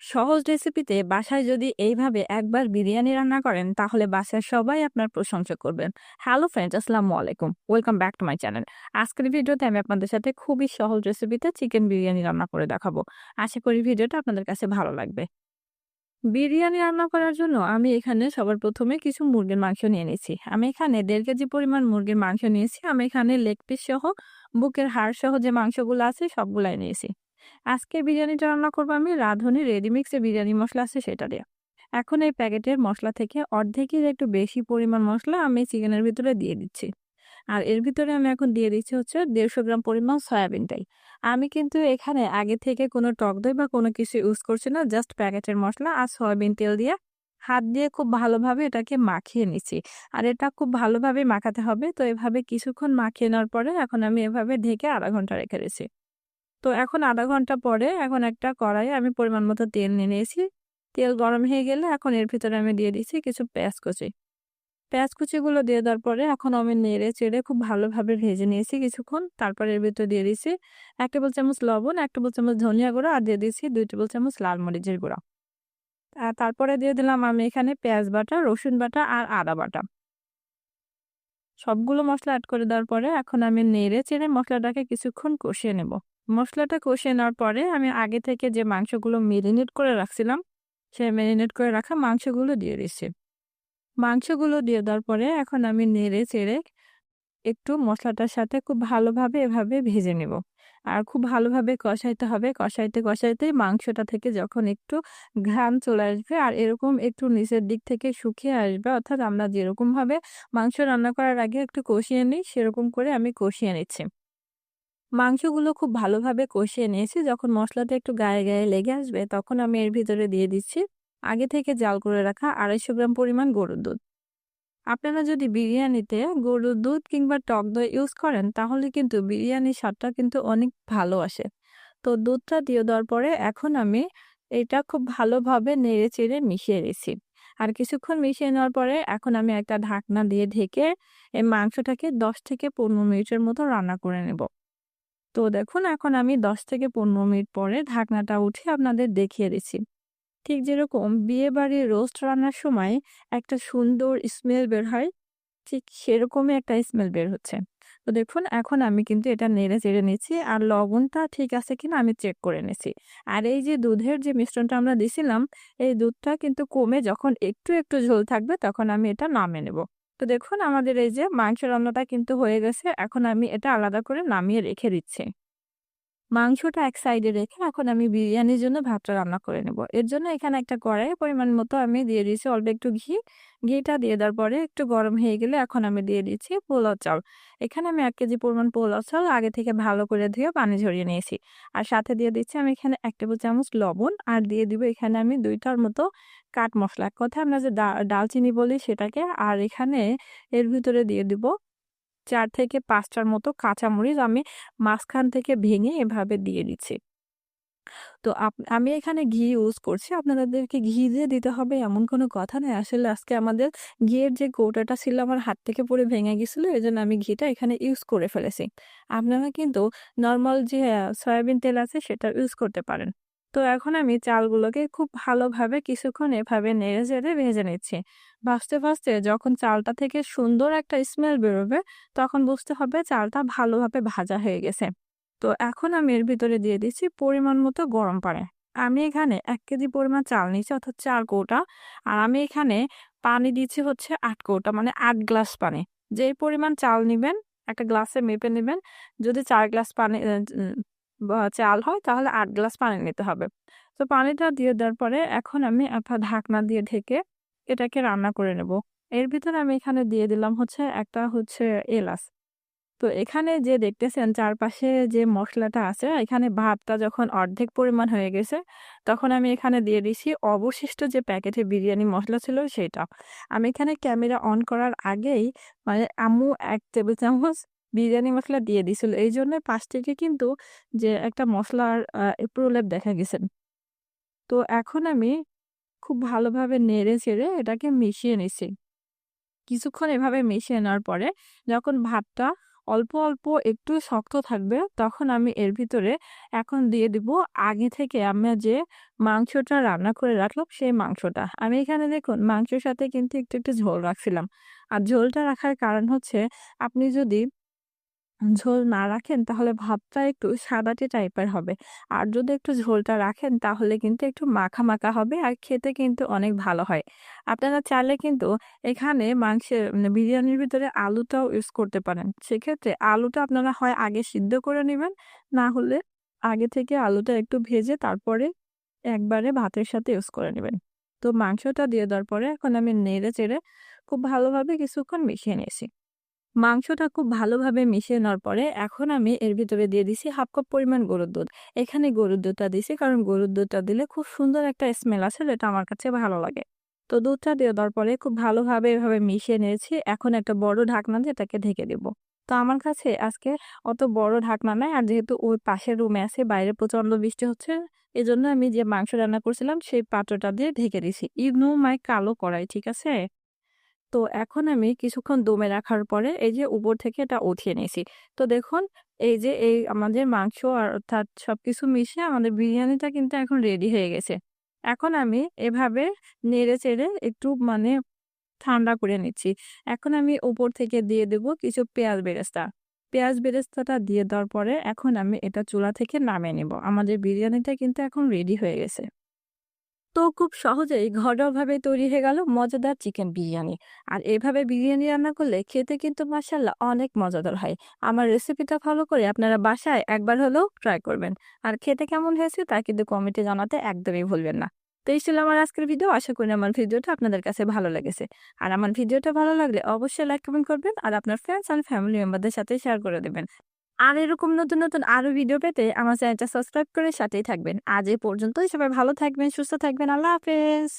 সহজ রেসিপিতে বাসায় যদি এইভাবে একবার বিরিয়ানি রান্না করেন, তাহলে বাসায় সবাই আপনার প্রশংসা করবেন। হ্যালো ফ্রেন্ডস, আসসালামু আলাইকুম। Welcome back to my channel. আজকের ভিডিওতে আমি আপনাদের সাথে খুবই সহজ রেসিপিতে চিকেন বিরিয়ানি রান্না করে দেখাবো। আশা করি ভিডিওটা আপনাদের কাছে ভালো লাগবে। বিরিয়ানি রান্না করার জন্য আমি এখানে সবার প্রথমে কিছু মুরগির মাংস নিয়ে নিয়েছি। আমি এখানে দেড় কেজি পরিমাণ মুরগির মাংস নিয়েছি। আমি এখানে লেগ পিস সহ, বুকের হাড় সহ যে মাংসগুলো আছে, সবগুলাই নিয়েছি। আজকে বিরিয়ানিটা রান্না করব আমি রাঁধুনি রেডিমিক্সে বিরিয়ানি মশলা আছে সেটা দিয়ে। এখন এই প্যাকেটের মশলা থেকে অর্ধেকের একটু বেশি পরিমাণ মশলা আমি চিকেনের ভিতরে দিয়ে দিচ্ছি। আর এর ভিতরে আমি এখন দিয়ে দিচ্ছি হচ্ছে দেড়শো গ্রাম পরিমাণ সয়াবিনটাই আমি কিন্তু এখানে আগে থেকে কোনো টক দই বা কোনো কিছু ইউজ করছি না জাস্ট প্যাকেটের মশলা আর সয়াবিন তেল দিয়ে হাত দিয়ে খুব ভালোভাবে এটাকে মাখিয়ে নিচ্ছি। আর এটা খুব ভালোভাবে মাখাতে হবে, তো এভাবে কিছুক্ষণ মাখিয়ে নেওয়ার পরে এখন আমি এভাবে ঢেকে আধা ঘণ্টা রেখে দিয়েছি তো এখন আধা ঘণ্টা পরে এখন একটা কড়াইয়ে আমি পরিমাণ মতো তেল নিয়ে নিয়েছি। তেল গরম হয়ে গেলে এখন এর ভিতরে আমি দিয়ে দিচ্ছি কিছু পেঁয়াজ কুচি। পেঁয়াজ কুচিগুলো দিয়ে দেওয়ার পরে এখন আমি নেড়ে চেড়ে খুব ভালোভাবে ভেজে নিয়েছি কিছুক্ষণ। তারপর এর ভিতরে দিয়ে দিচ্ছি এক টেবিল চামচ লবণ, এক টেবিল চামচ ধনিয়া গুঁড়া আর দিয়ে দিয়েছি দুই টেবিল চামচ লাল মরিচের গুঁড়া। তারপরে দিয়ে দিলাম আমি এখানে পেঁয়াজ বাটা, রসুন বাটা আর আদা বাটা। সবগুলো মশলা অ্যাড করে দেওয়ার পরে এখন আমি নেড়ে চেড়ে মশলাটাকে কিছুক্ষণ কষিয়ে নেব। মশলাটা কষিয়ে নেওয়ার পরে আমি আগে থেকে যে মাংসগুলো মেরিনেট করে রাখছিলাম সে মেরিনেট করে রাখা মাংসগুলো দিয়ে দিচ্ছি। মাংসগুলো দিয়ে দেওয়ার পরে এখন আমি নেড়ে চেড়ে একটু মশলাটার সাথে খুব ভালোভাবে এভাবে ভেজে নেব। আর খুব ভালোভাবে কষাইতে হবে, কষাইতে কষাইতে মাংসটা থেকে যখন একটু ঘ্রাণ চলে আসবে আর এরকম একটু নিচের দিক থেকে শুকিয়ে আসবে, অর্থাৎ আমরা যেরকমভাবে মাংস রান্না করার আগে একটু কষিয়ে নিই, সেরকম করে আমি কষিয়ে নিচ্ছি। মাংসগুলো খুব ভালোভাবে কষিয়ে নিয়েছি। যখন মশলাটা একটু গায়ে গায়ে লেগে আসবে, তখন আমি এর ভিতরে দিয়ে দিচ্ছি আগে থেকে জাল করে রাখা আড়াইশো গ্রাম পরিমাণ গরুর দুধ। আপনারা যদি বিরিয়ানিতে গরুর দুধ কিংবা টক দই ইউজ করেন, তাহলে কিন্তু বিরিয়ানির স্বাদটা কিন্তু অনেক ভালো আসে। তো দুধটা দিয়ে দেওয়ার পরে এখন আমি এটা খুব ভালোভাবে নেড়ে চেড়ে মিশিয়ে রেছি আর কিছুক্ষণ মিশিয়ে নেওয়ার পরে এখন আমি একটা ঢাকনা দিয়ে ঢেকে এই মাংসটাকে দশ থেকে পনেরো মিনিটের মতো রান্না করে নেব। তো দেখুন, এখন আমি দশ থেকে পনেরো মিনিট পরে ঢাকনাটা উঠে আপনাদের দেখিয়ে দিচ্ছি। ঠিক যেরকম বিয়ে বাড়ির রোস্ট রান্নার সময় একটা সুন্দর স্মেল বের হয়, ঠিক সেরকমই একটা স্মেল বের হচ্ছে। তো দেখুন, এখন আমি কিন্তু এটা নেড়ে চেড়ে নিচ্ছি আর লবণটা ঠিক আছে কিনা আমি চেক করে নিছি আর এই যে দুধের যে মিশ্রণটা আমরা দিছিলাম, এই দুধটা কিন্তু কমে যখন একটু একটু ঝোল থাকবে তখন আমি এটা নামে নেব। তো দেখুন, আমাদের এই যে মাংস রান্নাটা কিন্তু হয়ে গেছে। এখন আমি এটা আলাদা করে নামিয়ে রেখে দিচ্ছি। মাংসটা এক সাইডে রেখে এখন আমি বিরিয়ানির জন্য ভাতটা রান্না করে নেব। এর জন্য এখানে একটা কড়াই পরিমাণ মতো আমি দিয়ে দিয়েছি অল্প একটু ঘি। ঘিটা দিয়ে দেওয়ার পরে একটু গরম হয়ে গেলে এখন আমি দিয়ে দিচ্ছি পোলাও চাল। এখানে আমি এক কেজি পরিমাণ পোলাও চাল আগে থেকে ভালো করে ধুয়ে পানি ঝরিয়ে নিয়েছি। আর সাথে দিয়ে দিচ্ছি আমি এখানে এক টেবিল চামচ লবণ আর দিয়ে দিব এখানে আমি দুইটার মতো কাঠ মশলা। কথা আমরা যে ডালচিনি বলি সেটাকে, আর এখানে এর ভিতরে দিয়ে দিব চার থেকে পাঁচটার মতো কাঁচামরিচ আমি মাঝখান থেকে ভেঙে এভাবে দিয়ে দিচ্ছি। তো আমি এখানে ঘি ইউজ করছি। আপনাদেরকে ঘি দিয়ে দিতে হবে এমন কোনো কথা নেই আসলে আজকে আমাদের ঘিয়ের যে কৌটাটা ছিল আমার হাত থেকে পরে ভেঙে গেছিল এই জন্য আমি ঘিটা এখানে ইউজ করে ফেলেছি। আপনারা কিন্তু নর্মাল যে সয়াবিন তেল আছে সেটা ইউজ করতে পারেন। তো এখন আমি চালগুলোকে খুব ভালোভাবে কিছুক্ষণ এভাবে নেড়ে চেড়ে ভেজে নিচ্ছি। ভাজতে ভাজতে যখন চালটা থেকে সুন্দর একটা স্মেল বেরোবে, তখন বুঝতে হবে চালটা ভালোভাবে ভাজা হয়ে গেছে। তো এখন আমি এর ভিতরে দিয়ে দিচ্ছি পরিমাণ মতো গরম পানি। আমি এখানে এক কেজি পরিমাণ চাল নিচ্ছি অর্থাৎ চার কৌটা। আর আমি এখানে পানি দিচ্ছি হচ্ছে আট কৌটা মানে আট গ্লাস পানি। যে পরিমাণ চাল নেবেন, একটা গ্লাসে মেপে নেবেন। যদি চার গ্লাস পানি চাল হয়, তাহলে আট গ্লাস পানি নিতে হবে। তো পানিটা দিয়ে দেওয়ার পরে এখন আমি একটা ঢাকনা দিয়ে ঢেকে এটাকে রান্না করে নেব। এর ভিতরে আমি এখানে দিয়ে দিলাম হচ্ছে একটা হচ্ছে এলাচ। তো এখানে যে দেখতেছেন চারপাশে যে মশলাটা আছে, এখানে ভাতটা যখন অর্ধেক পরিমাণ হয়ে গেছে, তখন আমি এখানে দিয়ে দিছি অবশিষ্ট যে প্যাকেটে বিরিয়ানি মশলা ছিল সেটা। আমি এখানে ক্যামেরা অন করার আগেই মানে আম্মু এক টেবিল চামচ বিরিয়ানি মশলা দিয়ে দিছিল। এই জন্য পাশ থেকে কিন্তু যে একটা মশলার প্রলেপ দেখা গেছে। তো এখন আমি খুব ভালোভাবে নেড়ে চেড়ে এটাকে মিশিয়ে নিছি কিছুক্ষণ এভাবে মিশিয়ে নেওয়ার পরে যখন ভাতটা অল্প অল্প একটু শক্ত থাকবে, তখন আমি এর ভিতরে এখন দিয়ে দিব আগে থেকে আমি যে মাংসটা রান্না করে রাখলাম সেই মাংসটা। আমি এখানে দেখুন মাংসের সাথে কিন্তু একটু একটু ঝোল রাখছিলাম। আর ঝোলটা রাখার কারণ হচ্ছে আপনি যদি ঝোল না রাখেন তাহলে ভাতটা একটু সাদাটে টাইপের হবে। আর যদি একটু ঝোলটা রাখেন তাহলে কিন্তু একটু মাখা, মাখা হবে আর খেতে কিন্তু অনেক ভালো হয়। আপনারা চাইলে কিন্তু এখানে মাংসের মানে বিরিয়ানির ভিতরে আলুটাও ইউজ করতে পারেন। সেক্ষেত্রে আলুটা আপনারা হয় আগে সিদ্ধ করে নেবেন না হলে আগে থেকে আলুটা একটু ভেজে তারপরে একবারে ভাতের সাথে ইউজ করে নেবেন তো মাংসটা দিয়ে দেওয়ার পরে এখন আমি নেড়ে-চেড়ে খুব ভালোভাবে কিছুক্ষণ মিশিয়ে নিয়েছি। মাংসটা খুব ভালোভাবে মিশিয়ে নেওয়ার পরে এখন আমি এর ভিতরে দিয়ে দিছি হাফ কাপ পরিমাণ গরুর দুধ। এখানে গরুর দুধটা দিছি কারণ গরুর দুধটা দিলে খুব সুন্দর একটা স্মেল আছে যেটা আমার কাছে ভালো লাগে। তো দুধটা দিয়ে দেওয়ার পরে খুব ভালোভাবে এভাবে মিশিয়ে নিয়েছি। এখন একটা বড় ঢাকনা দিয়ে এটাকে ঢেকে দিব। তো আমার কাছে আজকে অত বড় ঢাকনা নাই আর যেহেতু ওই পাশের রুমে আছে, বাইরে প্রচণ্ড বৃষ্টি হচ্ছে, এজন্য আমি যে মাংস রান্না করছিলাম সেই পাত্রটা দিয়ে ঢেকে দিছি। ইগনো মাই কালো কড়াই, ঠিক আছে? তো এখন আমি কিছুক্ষণ দমে রাখার পরে এই যে উপর থেকে এটা উঠিয়ে নিয়েছি। তো দেখুন, এই যে এই আমাদের মাংস আর অর্থাৎ সবকিছু মিশিয়ে আমাদের বিরিয়ানিটা কিন্তু এখন রেডি হয়ে গেছে। এখন আমি এভাবে নেড়ে-চেড়ে একটু মানে ঠান্ডা করে নিচ্ছি। এখন আমি উপর থেকে দিয়ে দেব কিছু পেঁয়াজ বেরেস্তা। পেঁয়াজ বেরেস্তাটা দিয়ে দেওয়ার পরে এখন আমি এটা চুলা থেকে নামিয়ে নিব। আমাদের বিরিয়ানিটা কিন্তু এখন রেডি হয়ে গেছে। তো খুব সহজেই ঘরোয়াভাবে তৈরি হয়ে গেল মজাদার চিকেন বিরিয়ানি। আর এভাবে বিরিয়ানি রান্না করলে খেতে কিন্তু মাসাল্লাহ অনেক মজাদার হয়। আমার রেসিপিটা ফলো করে আপনারা বাসায় একবার হলেও ট্রাই করবেন। আর খেতে কেমন হয়েছে তা কিন্তু কমেন্টে জানাতে একদমই ভুলবেন না। তো এই ছিল আমার আজকের ভিডিও আশা করি আমার ভিডিওটা আপনাদের কাছে ভালো লেগেছে। আর আমার ভিডিওটা ভালো লাগলে অবশ্যই লাইক কমেন্ট করবেন। আর আপনার ফ্রেন্ডস অ্যান্ড ফ্যামিলি মেম্বারদের সাথে শেয়ার করে দেবেন। আর এরকম নতুন, নতুন আরও ভিডিও পেতে আমার চ্যানেলটা সাবস্ক্রাইব করে সাথেই থাকবেন। আজ এ পর্যন্তই। সবাই ভালো থাকবেন, সুস্থ থাকবেন। আল্লাহ হাফেজ।